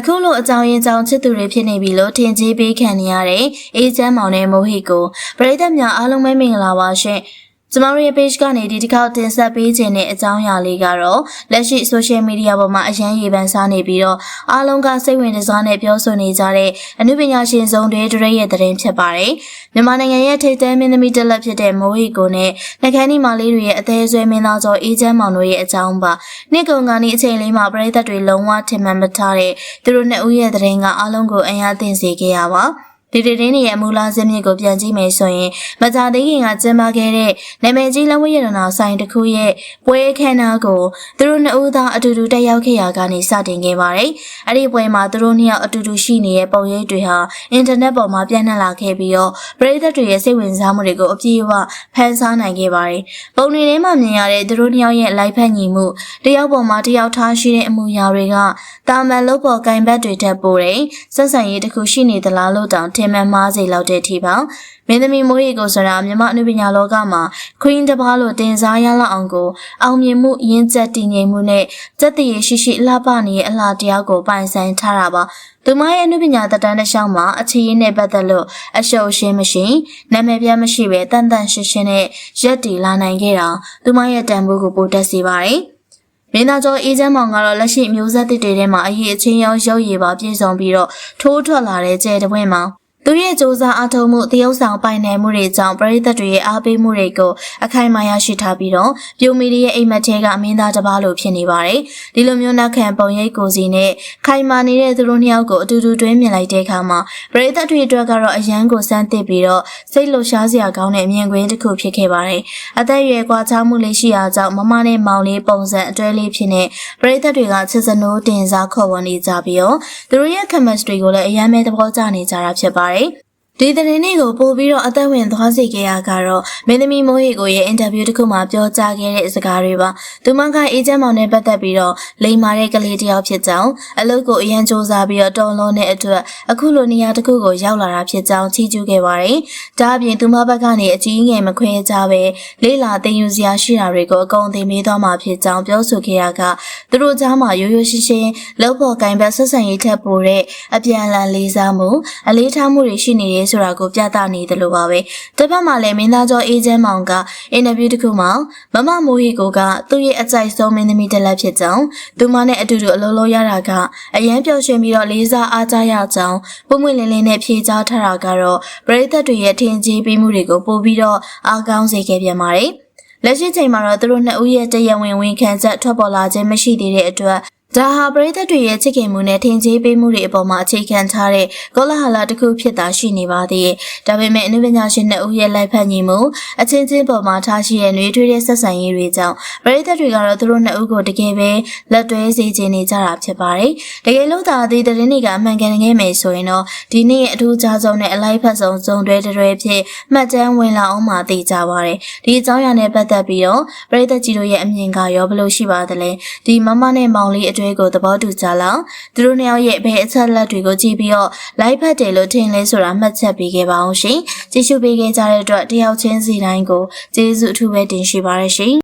အခုလိုအကြောင်းရင်းကြောင့်ချစ်သူတွေဖြစ်နေပြီလို့ထင်ကြီးပေးခံနေရတဲ့အေးချမ်းမောင်နဲ့မိုဟိကိုပရိသတ်များအားလုံးပဲမင်္ဂလာပါရှင် ကျမတို့ရဲ့ page ကနေဒီတစ်ခေါက်တင်ဆက်ပေးခြင်းတဲ့အကြောင်းအရာလေးကတော့လက်ရှိ social media ပေါ်မှာအရန်ရေပန်းစားနေပြီးတော့အားလုံးကစိတ်ဝင်စားနဲ့ပြောဆိုနေကြတဲ့အနုပညာရှင်စုံတွေတရက်ရဲ့သတင်းဖြစ်ပါတယ်မြန်မာနိုင်ငံရဲ့ထိပ်တန်းမင်းသမီးတစ်လက်ဖြစ်တဲ့မိုဟိကိုနဲ့နှကန်းဒီမာလေးတွေရဲ့အသေးဆွဲမင်းသားကျော်အေးချမ်းမောင်တို့ရဲ့အကြောင်းပါနှစ်ကုန်ကနေအချိန်လေးမှာပရိသတ်တွေလုံးဝထင်မှတ်မထားတဲ့သူတို့နှစ်ဦးရဲ့သတင်းကအားလုံးကိုအံ့အားသင့်စေခဲ့ရပါ ဒီဒီတင်းရဲ့မူလဇင်းမြစ်ကိုပြန်ကြည့်မယ်ဆိုရင်မကြသေးခင်ကကျင်းပခဲ့တဲ့နာမည်ကြီးလက်ဝဲရတနာဆိုင်တစ်ခုရဲ့ပွဲခမ်းနားကိုသူတို့နှစ်ဦးသားအတူတူတက်ရောက်ခဲ့ရာကနေစတင်ခဲ့ပါတယ်။အဲ့ဒီပွဲမှာသူတို့နှစ်ယောက်အတူတူရှိနေတဲ့ပုံရိပ်တွေဟာအင်တာနက်ပေါ်မှာပြန့်နှံ့လာခဲ့ပြီးတော့ပရိသတ်တွေရဲ့စိတ်ဝင်စားမှုတွေကိုအပြည့်အဝဖန်ဆားနိုင်ခဲ့ပါတယ်။ပုံတွေထဲမှာမြင်ရတဲ့သူတို့နှစ်ယောက်ရဲ့လိုက်ဖက်ညီမှုတယောက်ပေါ်မှာတယောက်ထားရှိတဲ့အမူအရာတွေကတာမန်လို့ပေါ်ကင်ဘတ်တွေထက်ပိုတဲ့ဆက်ဆံရေးတစ်ခုရှိနေသလားလို့တောင်ထင်မှန်မှားစေလောက်တဲ့အထိပါမင်းသမီးမိုးရီကိုဆိုတာမြမအနုပညာလောကမှာ Queen တစ်ပါးလို့တင်စားရလောက်အောင်ကိုအောင်မြင်မှုရင်းချက်တည်ငြိမ်မှုနဲ့စက်တည်ရရှိရှိလှပနေတဲ့အလားတရားကိုပိုင်ဆိုင်ထားတာပါသူမရဲ့အနုပညာတက်တန်းတစ်လျှောက်မှာအခြေရင်းနဲ့ပတ်သက်လို့အရှုပ်ရှင်းမရှိနာမည်ပြမရှိပဲတန်တန်ရှင်းရှင်းနဲ့ရက်တည်လာနိုင်ခဲ့တာသူမရဲ့တန်ဖိုးကိုပိုတက်စေပါတယ်မင်းသားကျော်အေးချမ်းမောင်ကတော့လက်ရှိမျိုးဆက်တစ်တွေထဲမှာအရေးအချင်းရောရုပ်ရည်ပါပြည့်စုံပြီးတော့ထိုးထွက်လာတဲ့ကျဲတပွင့်မှာ သူရဲ့စူးစမ်းအားထုတ်မှုတရုပ်ဆောင်ပိုင်နိုင်မှုတွေကြောင့်ပရိသတ်တွေရဲ့အားပေးမှုတွေကိုအခိုင်အမာရရှိထားပြီးတော့ပြိုမီဒီရဲ့အိမ်မက်ထဲကအမင်းသားတစ်ပါးလိုဖြစ်နေပါတယ်။ဒီလိုမျိုးနောက်ခံပုံရိပ်ကိုစီနဲ့ခိုင်မာနေတဲ့သူတို့နှစ်ယောက်ကိုအတူတူတွဲမြင်လိုက်တဲ့အခါမှာပရိသတ်တွေအတွက်ကတော့အရန်ကိုစမ်းသစ်ပြီးတော့စိတ်လှုပ်ရှားစရာကောင်းတဲ့အမြင်ကွင်းတစ်ခုဖြစ်ခဲ့ပါတယ်။အသက်အရွယ်ကွာခြားမှုလေးရှိရာကြောင့်မမနဲ့မောင်လေးပုံစံအတွဲလေးဖြစ်နေပရိသတ်တွေကချစ်စနိုးတင်စားခေါ်ဝေါ်နေကြပြီးတော့သူတို့ရဲ့ chemistry ကိုလည်းအရန်ပဲသဘောကျနေကြတာဖြစ်ပါတယ်။ right? ဒီသတင်းလေးကိုပို့ပြီးတော့အသက်ဝင်သွားစေခဲ့ရကတော့မင်းသမီးမိုးဟီကိုရဲ့အင်တာဗျူးတစ်ခုမှာပြောကြားခဲ့တဲ့စကားတွေပါသူမကအေဂျင့်မောင်နဲ့ပတ်သက်ပြီးတော့လိန်မာတဲ့ကလေးတစ်ယောက်ဖြစ်ကြောင်းအလုပ်ကိုအရန်စူးစမ်းပြီးတော့တော်လုံးတဲ့အတွက်အခုလိုနေရာတစ်ခုကိုရောက်လာတာဖြစ်ကြောင်းချီးကျူးခဲ့ပါတယ်ဒါအပြင်သူမဘက်ကနေအကြီးငယ်မခွဲကြပဲလေးလာသိယူစရာရှိတာတွေကိုအကုန်သိမေးသွားမှာဖြစ်ကြောင်းပြောဆိုခဲ့ရကသူတို့ကြားမှာရိုးရိုးရှင်းရှင်းလောက်ဖို့ကင်ဘက်ဆက်ဆံရေးထက်ပိုတဲ့အပြန်အလှန်လေးစားမှုအလေးထားမှုတွေရှိနေတယ်ဆိုတာကိုပြသနေတယ်လို့ပါပဲတစ်ဖက်မှာလည်းမင်းသားကျော်အေးချမ်းမောင်ကအင်တာဗျူးတစ်ခုမှာမမမိုးဟီကိုကသူ့ရဲ့အကြိုက်ဆုံးမင်းသမီးတစ်လက်ဖြစ်ကြောင်းသူမနဲ့အတူတူအလုံးလုံးရတာကအရန်ပျော်ရွှင်ပြီးတော့လေးစားအားကြရကြောင်းပုံမွင့်လင်းလင်းနဲ့ဖြေကြားထားတာကတော့ပရိသတ်တွေရဲ့ထင်ကြီးပေးမှုတွေကိုပို့ပြီးတော့အားကောင်းစေခဲ့ပြန်ပါတယ်လက်ရှိချိန်မှာတော့သူတို့နှစ်ဦးရဲ့တရားဝင်ဝင်ခံချက်ထွက်ပေါ်လာခြင်းမရှိသေးတဲ့အတွက် ဒါဟာပရိသတ်တွေရဲ့ချစ်ခင်မှုနဲ့ထင်ကြီးပေးမှုတွေအပေါ်မှာအခြေခံထားတဲ့ကောလာဟလတစ်ခုဖြစ်တာရှိနေပါသေးတယ်။ဒါပေမဲ့အနုပညာရှင်နှစ်ဦးရဲ့လိုက်ဖက်ညီမှုအချင်းချင်းပေါ်မှာထားရှိတဲ့နှွေးထွေးတဲ့ဆက်ဆံရေးတွေကြောင့်ပရိသတ်တွေကတော့သူတို့နှစ်ဦးကိုတကယ်ပဲလက်တွဲစေချင်နေကြတာဖြစ်ပါတယ်။တကယ်လို့သာဒီသတင်းတွေကအမှန်ကန်ခဲ့မယ်ဆိုရင်တော့ဒီနေ့ရဲ့အထူးခြားဆုံးနဲ့အလိုက်ဖက်ဆုံးစုံတွဲတွဲဖြစ်မှတ်တမ်းဝင်လာအောင်မှသိကြပါတယ်။ဒီအကြောင်းအရာနဲ့ပတ်သက်ပြီးတော့ပရိသတ်ကြီးတို့ရဲ့အမြင်ကရောဘယ်လိုရှိပါသလဲ။ဒီမမနဲ့မောင်လေးအတွဲကိုသဘောတူကြလောက်သူတို့နှစ်ယောက်ရဲ့ဘယ်အချက်လက်တွေကိုကြည့်ပြီးတော့လိုက်ဖက်တယ်လို့ထင်လဲဆိုတာမှတ်ချက်ပေးခဲ့ပါအောင်ရှင်ကြည့်ရှုပေးခဲ့ကြတဲ့အတွက်တယောက်ချင်းစီတိုင်းကိုကျေးဇူးအထူးပဲတင်ရှိပါရရှင်